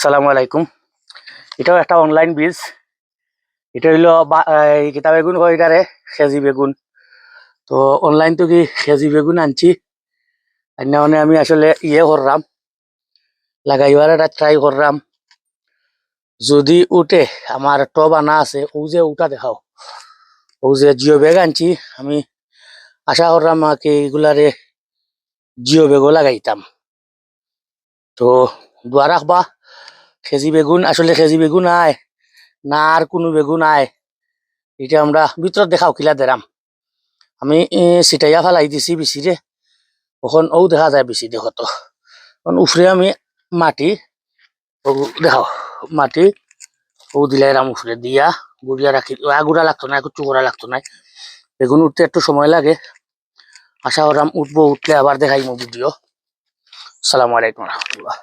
সালামু আলাইকুম। এটাও একটা অনলাইন বীজ এটা হইল কিতা বেগুন কয় এটারে? সেজি বেগুন। তো অনলাইন তো কি সেজি বেগুন আনছি। আন্না মানে আমি আসলে ইয়ে করলাম লাগাইবার এটা ট্রাই করলাম যদি উঠে আমার টব আনা আছে, ও যে উঠা দেখাও। ও যে জিও ব্যাগ আনছি, আমি আশা করলাম আমাকে এগুলারে জিও ব্যাগও লাগাইতাম। তো দোয়া রাখবা। খেজি বেগুন আসলে খেজি বেগুন আয় না আর কোনো বেগুন আয়। এটা আমরা ভিতৰত দেখাও কিলা দেরাম আমি এ, ছিটাইয়া ফেলাই দিছি বেছিরে এখন ও দেখা যায় বেশি দেখো তো উফরে আমি মাটি ও দেখাও মাটি ও দিলাই রাম উফরে দিয়া। গুড়িয়া রাখি আগুড়া লাগতো না একটু করা লাগতো না বেগুন উঠতে একটু সময় লাগে। আশা করাম উঠবো উঠলে আবার দেখাইমো ভিডিও সালামু আলাইকুম রহমতুল্লাহ